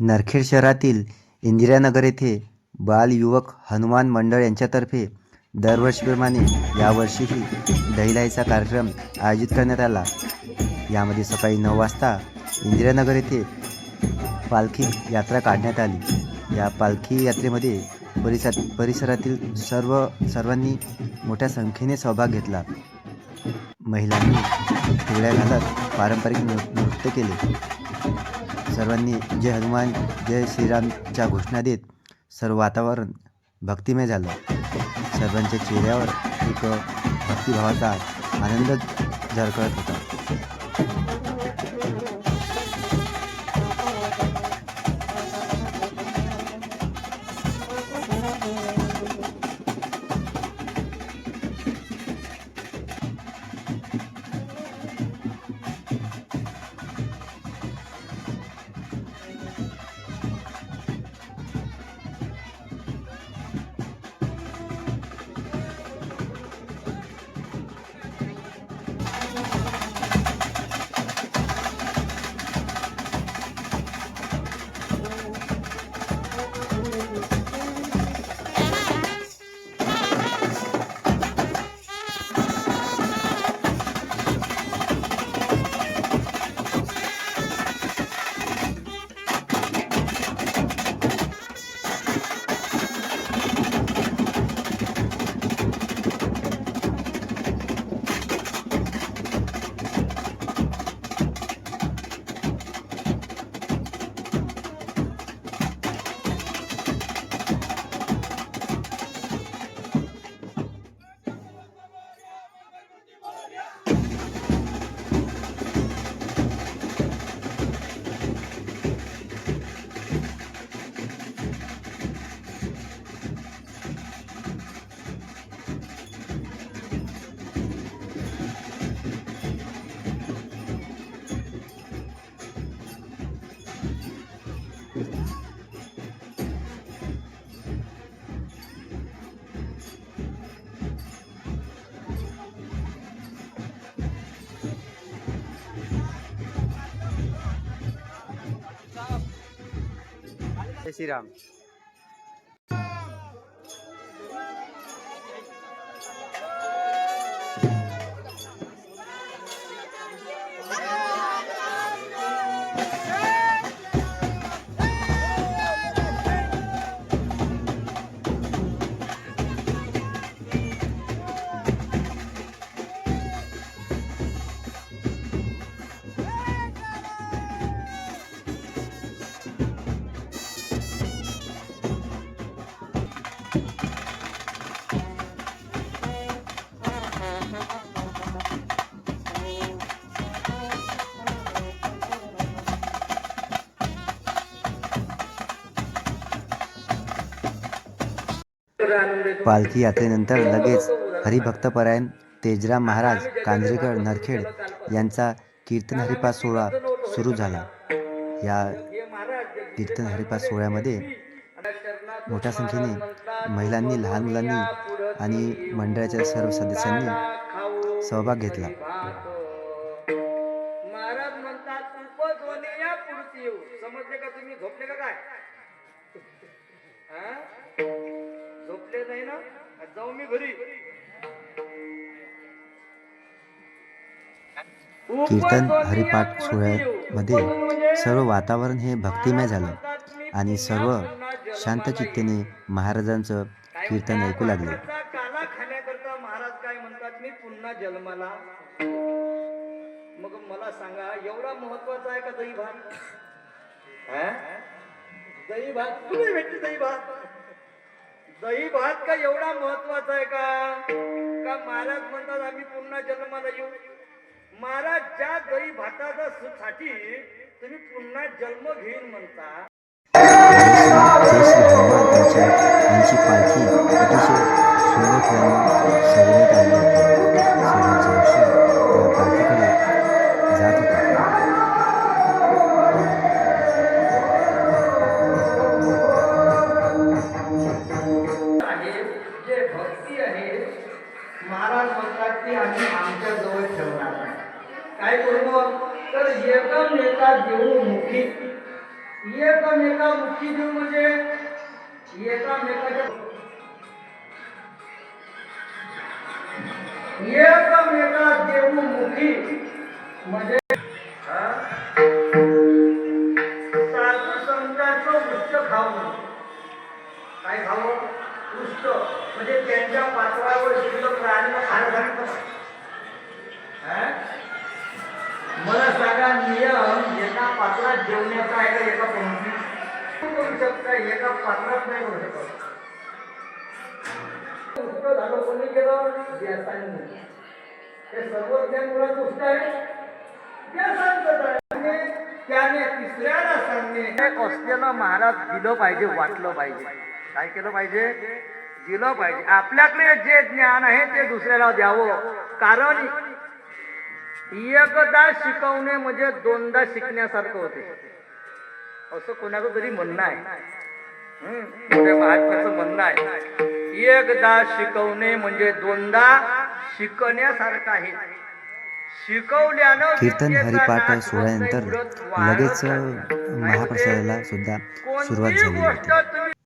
नरखेड शहरातील इंदिरानगर येथे बाल युवक हनुमान मंडळ यांच्यातर्फे दरवर्षीप्रमाणे यावर्षीही दहिलाईचा कार्यक्रम आयोजित करण्यात आला. यामध्ये सकाळी नऊ वाजता इंदिरानगर येथे पालखी यात्रा काढण्यात आली. या पालखी यात्रेमध्ये परिसर परिसरातील सर्व सर्वांनी मोठ्या संख्येने सहभाग घेतला. महिलांनी फुगड्या घालत पारंपरिक नृत्य केले. सर्वांनी जय हनुमान जय श्रीरामच्या घोषणा देत सर्व वातावरण भक्तिमय झालं. सर्वांच्या चेहऱ्यावर एक भक्तिभावाचा आनंद झळकळत होता. जय श्रीराम पालखी यात्रेनंतर लगेच हरिभक्तपरायण तेजराम महाराज कांजरेकर नरखेड यांचा कीर्तन हरिपाठ सोहळा सुरू झाला. या कीर्तन हरिपाठ सोहळ्यामध्ये मोठ्या संख्येने महिलांनी लहान मुलांनी आणि मंडळाच्या सर्व सदस्यांनी सहभाग घेतला. समजले का तुम्ही? झोपले का काय? झोपले नाही ना जाऊ मी घरी. कीर्तन हरिपाठ सोहळ्यामध्ये सर्व वातावरण हे भक्तिमय झालं आणि सर्व शांत चित्तेने महाराजांचं कीर्तन ऐकू लागले. महाराजांचा काला खाण्याकरता महाराज काय म्हणतात मी पुन्हा जन्माला. मग मला सांगा एवढा महत्त्वाचा आहे का दही भात? दही भात कुठे भेटते दही भात दही भात का एवढा महत्त्वाचा आहे का? का महाराज म्हणतात आम्ही पुन्हा जन्माला येऊ? महाराज ज्या दही भाताचा साठी तुम्ही पुन्हा जन्म घेईन म्हणता. यांची पालखी अतिशय सुंदर सजवण्यात आली होती सर्वांचे लक्ष त्या पालखीकडे जात होता. काय करू तर एकम नेता देऊ मुखी. एकमेका मुखी देऊ म्हणजे एकामेकाच्या एकमेका देऊ मुखी म्हणजे हा? साधू संतांचं उच्च खाऊ. काय खावं उष्ट. म्हणजे त्यांच्या पात्रावर शिल्लक राहिलेलं खाणं सांगितलं मला सांगा नियम एका पात्रात जेवण्याचा आहे का एका पंक्ती करू शकता एका पात्रात नाही करू शकत. झालं कोणी केलं? हे मुलाचं आहे. आहे. त्याने तिसऱ्याला सांगणे. असलेलं महाराज दिलं पाहिजे वाटलं पाहिजे. काय केलं पाहिजे? दिलं पाहिजे. आपल्याकडे जे ज्ञान आहे ते दुसऱ्याला द्यावं. कारण एकदा शिकवणे म्हणजे दोनदा शिकण्यासारखं होते. असं कोणाचं तरी म्हणणं आहे. महात्म्याचं म्हणणं आहे. एकदा शिकवणे म्हणजे दोनदा शिकण्यासारखं आहे. शिकवल्यानं कीर्तन हरिपाठ सोहळ्यानंतर लगेच महाप्रसादाला सुद्धा सुरुवात झाली होती.